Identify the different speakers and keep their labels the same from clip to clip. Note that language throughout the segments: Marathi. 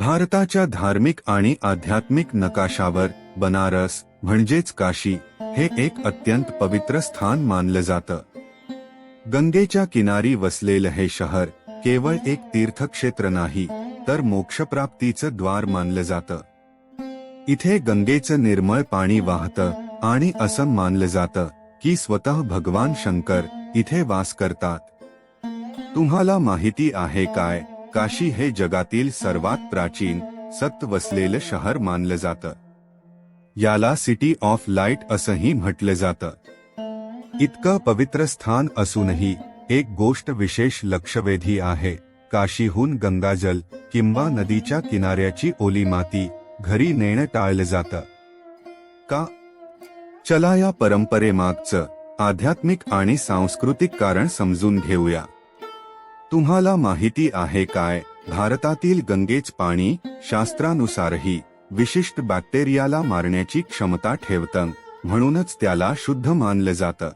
Speaker 1: भारताच्या धार्मिक आणि आध्यात्मिक नकाशावर बनारस म्हणजेच काशी हे एक अत्यंत पवित्र स्थान मानलं जातं. गंगेच्या किनारी वसलेलं हे शहर केवळ एक तीर्थक्षेत्र नाही तर मोक्षप्राप्तीचं द्वार मानलं जातं. इथे गंगेचं निर्मळ पाणी वाहतं आणि असं मानलं जातं की स्वतः भगवान शंकर इथे वास करतात. तुम्हाला माहिती आहे काय? काशी हे जगातील सर्वात प्राचीन सत वसलेलं शहर मानलं जातं. याला सिटी ऑफ लाइट असंही म्हटलं जातं. इतकं पवित्र स्थान असूनही एक गोष्ट विशेष लक्षवेधी आहे काशीहून गंगाजल किंवा नदीच्या किनाऱ्याची ओली माती घरी नेणं टाळलं जातं. का? चला या परंपरेमागचं आध्यात्मिक आणि सांस्कृतिक कारण समजून घेऊया. तुम्हाला माहिती आहे काय? भारतातील गंगेच पाणी शास्त्रानुसारही विशिष्ट बॅक्टेरियाला मारण्याची क्षमता ठेवतं म्हणूनच त्याला शुद्ध मानलं जातं.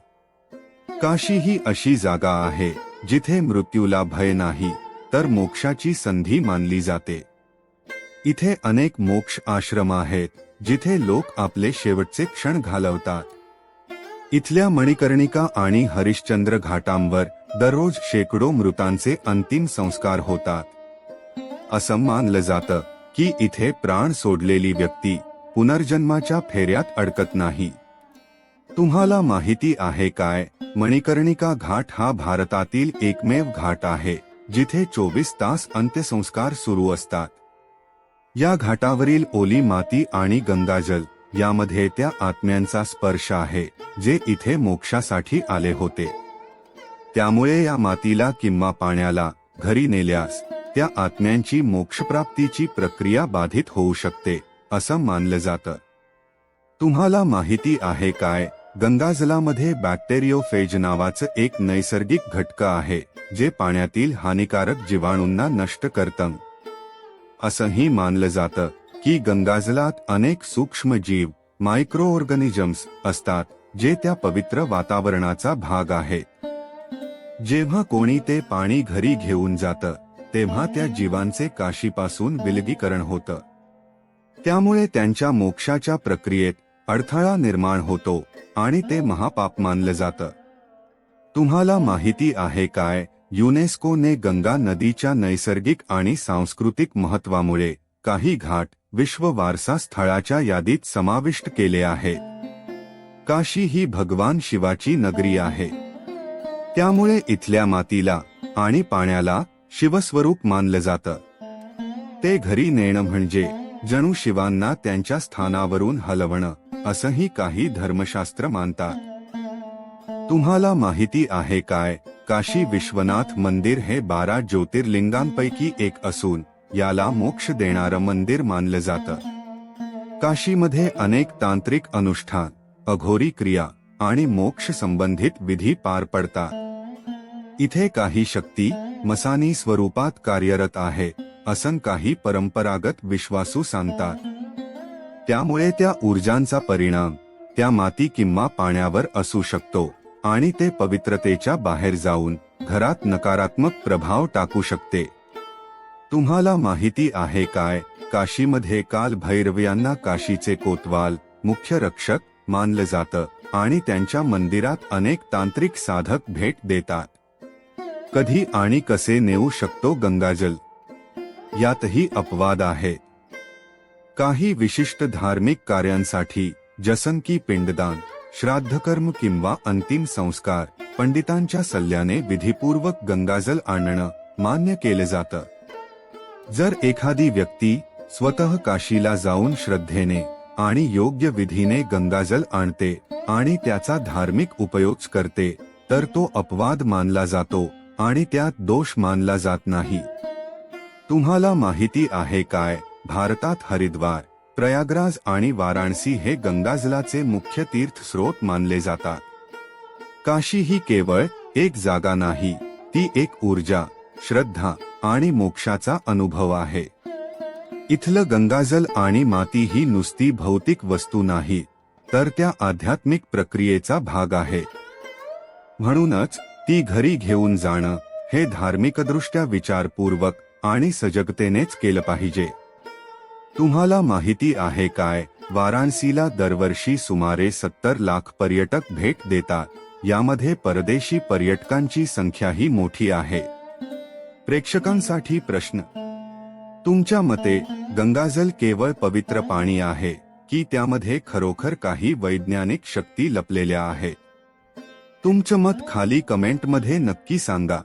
Speaker 1: काशी ही अशी जागा आहे जिथे मृत्यूला भय नाही तर मोक्षाची संधी मानली जाते. इथे अनेक मोक्ष आश्रम आहेत जिथे लोक आपले शेवटचे क्षण घालवतात. इथल्या मणिकर्णिका आणि हरिश्चंद्र घाटांवर दररोज शेकडो मृतांचे अंतिम संस्कार होतात. असं मानलं जातं की इथे प्राण सोडलेली व्यक्ती पुनर्जन्माच्या फेऱ्यात अडकत नाही. तुम्हाला माहिती आहे काय मणिकर्णिका घाट हा भारतातील एकमेव घाट आहे जिथे चोवीस तास अंत्यसंस्कार सुरू असतात. या घाटावरील ओली माती आणि गंगाजल यामध्ये त्या आत्म्यांचा स्पर्श आहे जे इथे मोक्षासाठी आले होते. त्यामुळे या मातीला किंवा पाण्याला घरी नेल्यास त्या आत्म्यांची मोक्षप्राप्तीची प्रक्रिया बाधित होऊ शकते असं मानलं जातं. तुम्हाला माहिती आहे काय? गंगाजलामध्ये बॅक्टेरियोफेज नावाचं एक नैसर्गिक घटक आहे जे पाण्यातील हानिकारक जीवाणूंना नष्ट करतं. असंही मानलं जातं की गंगाजलात अनेक सूक्ष्म जीव मायक्रो ऑर्गॅनिजम्स असतात जे त्या पवित्र वातावरणाचा भाग आहेत जेव्हा कोणी ते पाणी घरी घेऊन जातं तेव्हा त्या जीवांचे काशीपासून विलगीकरण होतं. त्यामुळे त्यांच्या मोक्षाच्या प्रक्रियेत अडथळा निर्माण होतो आणि ते महापाप मानलं जातं. तुम्हाला माहिती आहे काय युनेस्कोने गंगा नदीच्या नैसर्गिक आणि सांस्कृतिक महत्वामुळे काही घाट विश्व वारसा स्थळाच्या यादीत समाविष्ट केले आहेत. काशी ही भगवान शिवाची नगरी आहे. त्यामुळे इथल्या मातीला आणि पाण्याला शिवस्वरूप मानलं जातं. ते घरी नेणं म्हणजे जणू शिवांना त्यांच्या स्थानावरून हलवणं असंही काही धर्मशास्त्र मानतात. तुम्हाला माहिती आहे काय? काशी विश्वनाथ मंदिर हे बारा ज्योतिर्लिंगांपैकी एक असून याला मोक्ष देणारं मंदिर मानलं जातं. काशीमध्ये अनेक तांत्रिक अनुष्ठान अघोरी क्रिया आणि मोक्ष संबंधित विधी पार पडतात. इथे काही शक्ती मसानी स्वरूपात कार्यरत आहे असं काही परंपरागत विश्वासू सांगतात. त्यामुळे त्या ऊर्जांचा परिणाम त्या माती किंवा पाण्यावर असू शकतो आणि ते पवित्रतेच्या बाहेर जाऊन घरात नकारात्मक प्रभाव टाकू शकते. तुम्हाला माहिती आहे काय काशीमध्ये काल भैरव काशीचे कोतवाल मुख्य रक्षक मानलं जातं आणि त्यांच्या मंदिरात अनेक तांत्रिक साधक भेट देतात. कधी आणि कसे नेऊ शकतो गंगाजल? यातही अपवाद आहे. काही विशिष्ट धार्मिक कार्यांसाठी जसन की पिंडदान श्राद्धकर्म किंवा अंतिम संस्कार पंडितांच्या सल्ल्याने विधीपूर्वक गंगाजल आणणं मान्य केलं जातं. जर एखादी व्यक्ती स्वतः काशीला जाऊन श्रद्धेने आणि योग्य विधीने गंगाजल आणते आणि त्याचा धार्मिक उपयोग करते तर तो अपवाद मानला जातो. आणि त्यात दोष मानला जात नाही. तुम्हाला माहिती आहे काय? भारतात हरिद्वार प्रयागराज आणि वाराणसी हे गंगाजलाचे मुख्य तीर्थ स्रोत मानले जातात. काशी ही केवळ एक जागा नाही ती एक ऊर्जा श्रद्धा आणि मोक्षाचा अनुभव आहे. इथलं गंगाजल आणि माती ही नुसती भौतिक वस्तू नाही तर त्या आध्यात्मिक प्रक्रियेचा भाग आहे. म्हणूनच ती घरी घेऊन जाणं हे धार्मिकदृष्ट्या विचारपूर्वक आणि सजगतेनेच केलं पाहिजे. तुम्हाला माहिती आहे काय वाराणसीला दरवर्षी सुमारे सत्तर लाख पर्यटक भेट देतात यामध्ये परदेशी पर्यटकांची संख्याही मोठी आहे. प्रेक्षकांसाठी प्रश्न. तुमच्या मते गंगाजल केवळ पवित्र पाणी आहे की त्यामध्ये खरोखर काही वैज्ञानिक शक्ती लपलेल्या आहेत? तुमचं मत खाली कमेंटमध्ये नक्की सांगा.